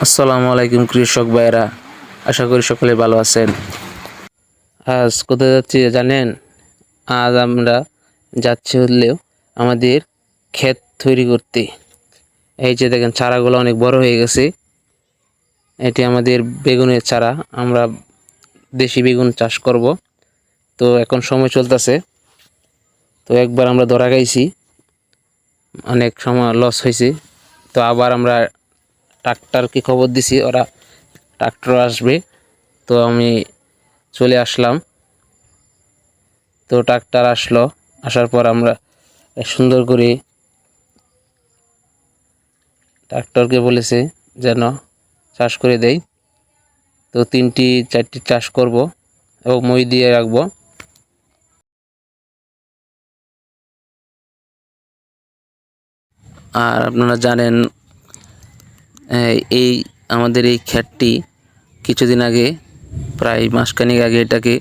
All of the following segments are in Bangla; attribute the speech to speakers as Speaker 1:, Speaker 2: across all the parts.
Speaker 1: আসসালামু আলাইকুম কৃষক ভাইরা আশা করি সকলে ভালো আছেন। আজ কোথায় যাচ্ছি জানেন? আজ আমরা যাচ্ছি হলেও আমাদের ক্ষেত তৈরি করতে। এই যে দেখেন, চারাগুলো অনেক বড় হয়ে গেছে। এটি আমাদের বেগুনের চারা। আমরা দেশি বেগুন চাষ করব। তো এখন সময় চলতেছে। তো একবার আমরা ধরা গাইছি অনেক সময় লস হয়েছে তো আবার আমরা ট্রাক্টরকে খবর দিছি? ওরা ট্রাক্টর আসবে। তো আমি চলে আসলাম। তো ট্রাক্টর আসলো। আসার পর আমরা সুন্দর করে ট্রাক্টরকে বলেছে যেন চাষ করে দেই। তো তিনটি, চারটি চাষ করব এবং মই দিয়ে রাখব। আর আপনারা জানেন এই আমাদের এই ক্ষেতটি কিছুদিন আগে, প্রায় মাসখানেক আগে এটাকে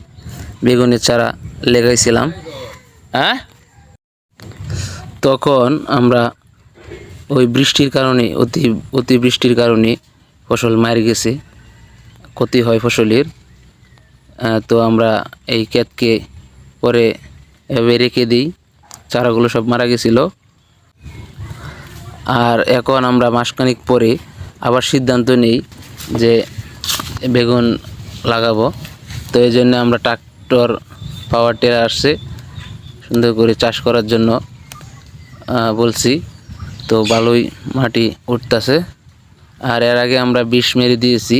Speaker 1: বেগুনের চারা লেগাইছিলাম। হ্যাঁ? তখন আমরা ওই বৃষ্টির কারণে, অতি অতি বৃষ্টির কারণে ফসল মারা গেছে, ক্ষতি হয় ফসলের। তো আমরা এই ক্ষেতকে পরে এভাবে রেখে দিই, চারাগুলো সব মারা গেছিল। আর এখন আমরা মাসখানেক পরে আবার সিদ্ধান্ত নেই যে বেগুন লাগাবো। তো এই জন্য আমরা ট্রাক্টর পাওয়ার টেলার আসছে, সুন্দর করে চাষ করার জন্য বলছি। তো ভালোই মাটি উঠতেছে। আর এর আগে আমরা বিষ মেরে দিয়েছি।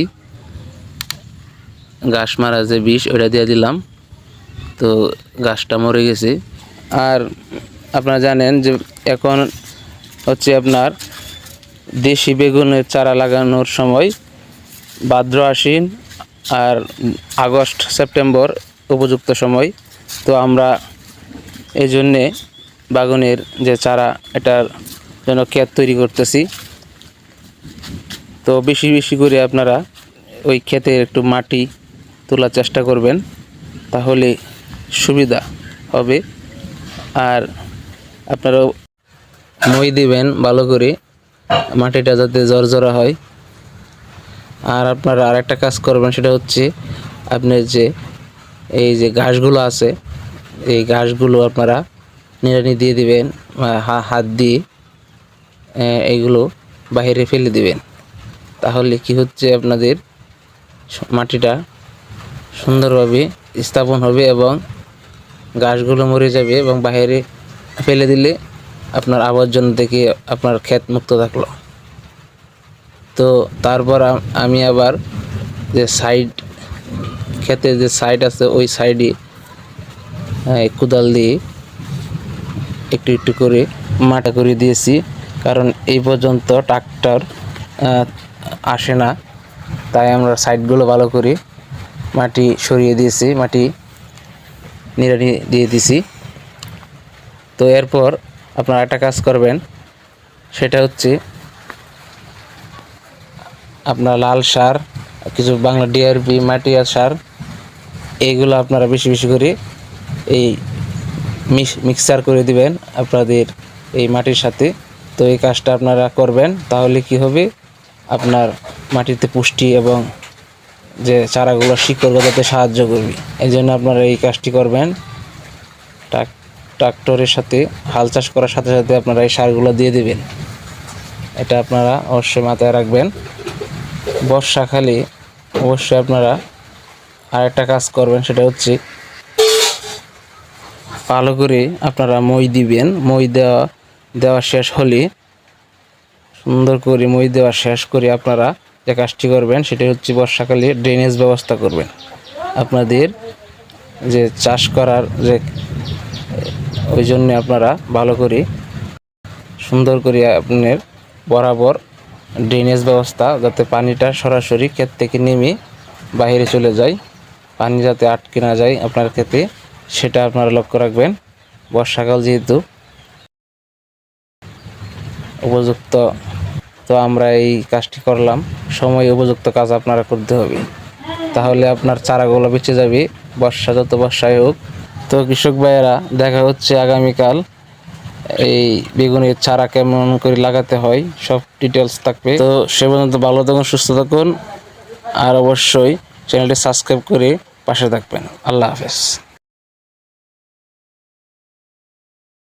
Speaker 1: ঘাস মারা যে বিষ ওটা দিয়ে দিলাম। তো গাছটা মরে গেছে। আর আপনারা জানেন যে এখন হচ্ছে আপনার দেশি বেগুনের চারা লাগানোর সময় ভাদ্র আশ্বিন আর আগস্ট, সেপ্টেম্বর উপযুক্ত সময়। তো আমরা এই জন্যে বাগুনের যে চারা, এটার জন্য ক্ষেত তৈরি করতেছি। তো বেশি বেশি করে আপনারা ওই ক্ষেতের একটু মাটি তোলার চেষ্টা করবেন, তাহলে সুবিধা হবে। আর আপনারা মই দিবেন ভালো করে। মাটিটা যাতে জরজরা হয়। আর আপনারা আরেকটা কাজ করবেন, সেটা হচ্ছে আপনার যে এই যে ঘাসগুলো আছে, এই ঘাসগুলো আপনারা নিড়ানি দিয়ে দিবেন বা হাত দিয়ে এইগুলো বাইরে ফেলে দিবেন। তাহলে কি হচ্ছে আপনাদের মাটিটা সুন্দরভাবে স্থাপন হবে এবং গাছগুলো মরে যাবে এবং বাইরে ফেলে দিলে আপনার আবর্জনা থেকে আপনার ক্ষেত মুক্ত থাকল। তো তারপর আমি আবার যে সাইড ক্ষেতের যে সাইড আছে, ওই সাইডে কোদাল দিয়ে একটু একটু করে মাটা করে দিয়েছি। কারণ এই পর্যন্ত ট্রাক্টর আসে না। তাই আমরা সাইডগুলো ভালো করে মাটি সরিয়ে দিয়েছি, মাটি নিড়ানি দিয়ে দিছি তো এরপর আপনারা একটা কাজ করবেন, সেটা হচ্ছে আপনার লাল সার, কিছু বাংলা ডিআরপি মাটিয়া সার এইগুলো আপনারা বেশি বেশি করে এই মিক্সার করে দিবেন আপনাদের এই মাটির সাথে। তো এই কাজটা আপনারা করবেন, তাহলে কি হবে? আপনার মাটিতে পুষ্টি এবং যে চারাগুলো শিকড় গজাতে সাহায্য করবে। এই জন্য আপনারা এই কাজটি করবেন। ট্রাক- ট্রাক্টরের সাথে, হাল চাষ করার সাথে সাথে আপনারা এই সারগুলো দিয়ে দেবেন। এটা আপনারা অবশ্যই মাথায় রাখবেন। বর্ষাকালে অবশ্যই আপনারা আরেকটা কাজ করবেন, সেটা হচ্ছে ভালো করে আপনারা মই দিবেন। মই দেওয়া দেওয়া শেষ হলে সুন্দর করে মই দেওয়া শেষ করে আপনারা যে কাজটি করবেন, সেটা হচ্ছে বর্ষাকালে ড্রেনেজ ব্যবস্থা করবেন। আপনাদের যে চাষ করার যে ওই জন্য আপনারা ভালো করে সুন্দর করে আপনার বরাবর ড্রেনেজ ব্যবস্থা যাতে পানিটা সরাসরি ক্ষেত থেকে নেমে বাইরে চলে যায়, পানি যাতে আটকে না যায় আপনার ক্ষেতে, সেটা আপনারা লক্ষ্য রাখবেন। বর্ষাকাল যেহেতু উপযুক্ত, তো আমরা এই কাজটি করলাম। সময় উপযুক্ত কাজ আপনারা করতে হবে। তাহলে আপনার চারাগুলো বেঁচে যাবে। বর্ষা যত বর্ষায় হোক তো কৃষক ভাইয়েরা, দেখা হচ্ছে আগামীকাল। এই বেগুনের চারা কেমন করে লাগাতে হয়, সব ডিটেলস থাকবে। তো সে পর্যন্ত ভালো থাকুন, সুস্থ থাকুন। আর অবশ্যই চ্যানেলটি সাবস্ক্রাইব করে পাশে থাকবেন। আল্লাহ হাফেজ।